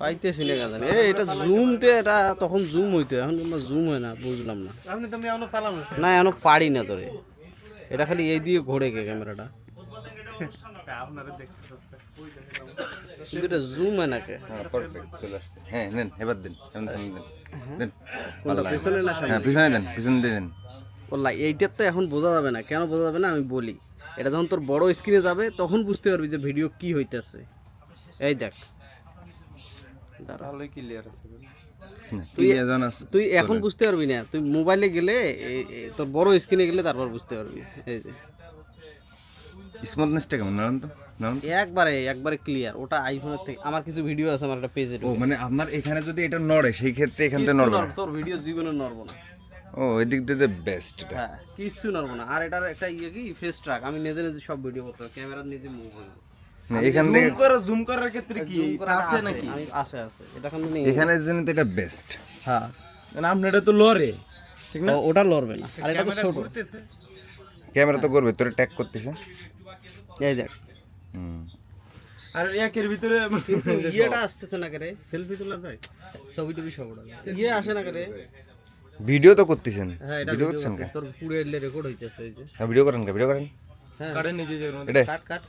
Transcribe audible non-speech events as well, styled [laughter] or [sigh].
পাইতেছি না কেন এ এটা জুমতে এটা তখন জুম হইতো এখন জুম হয় না বুঝলাম না। আপনি তুমি এখনও চালানো না এখনও পারি না তোরে এটা খালি এই দিয়ে ঘোরে কে ক্যামেরাটা। কিন্তু এটা জুম হয় না কে? হ্যাঁ পারফেক্ট চলে আসছে। হ্যাঁ নেন এবার দিন এমন দেন দেন। কোনটা না। হ্যাঁ পিছনে দেন পিছনে দিয়ে দেন। বললা এইটার তো এখন বোঝা যাবে না। কেন বোঝা যাবে না? আমি বলি। এটা যখন তোর বড় স্ক্রিনে যাবে তখন বুঝতে পারবি যে ভিডিও কি হইতেছে। এই দেখ। ক্লিয়ার আছে তুই এখন বুঝতে পারবি না তুই মোবাইলে গেলে তোর বড় স্ক্রিনে গেলে তারপর বুঝতে পারবি। এই যে। স্মুথনেসটা কেমন নারায়ণ তো? একবারে একবারে ক্লিয়ার ওটা আইফোনের থেকে আমার কিছু ভিডিও আছে আমার একটা পেজে ও মানে আপনার এখানে যদি এটা নড়ে সেই ক্ষেত্রে এখান থেকে নড়বে না? তোর ভিডিও জীবনে নড়বো না। ও ওই দিক দিয়ে বেস্ট এটা হ্যাঁ কিচ্ছু নড়বো না। আর এটার একটা ইয়ে কি ফেস ট্রাক আমি নিজে নিজে সব ভিডিও করতে ক্যামেরা নিজে মুভ না, এখান থেকে করে জুম করার ক্ষেত্রে কি আছে নাকি? আছে আছে। এটা কিন্তু নেই। এখানের জন্য তো এটা বেস্ট হ্যাঁ। মানে আপনি এটা তো লরে ঠিক না? ওটা লড়বে না। আর এটা তো ছোট। ক্যামেরা তো করবে তোরে ট্যাগ করতেছে। এই দেখ। হ্যাঁ। হুম। আর একের ভিতরে [laughs] ইয়েটা আসতেছে না করে? সেলফি তোলা যায়? ছবি টবি সব ওটা। ইয়ে আসে না করে? ভিডিও তো করতেছেন। হ্যাঁ ভিডিও করছেন কে? তোর পুরো রেকর্ড হইতেছে এই যে। হ্যাঁ ভিডিও করেন কে? ভিডিও করেন। হ্যাঁ। কারে নিজে এটা কাট কাট।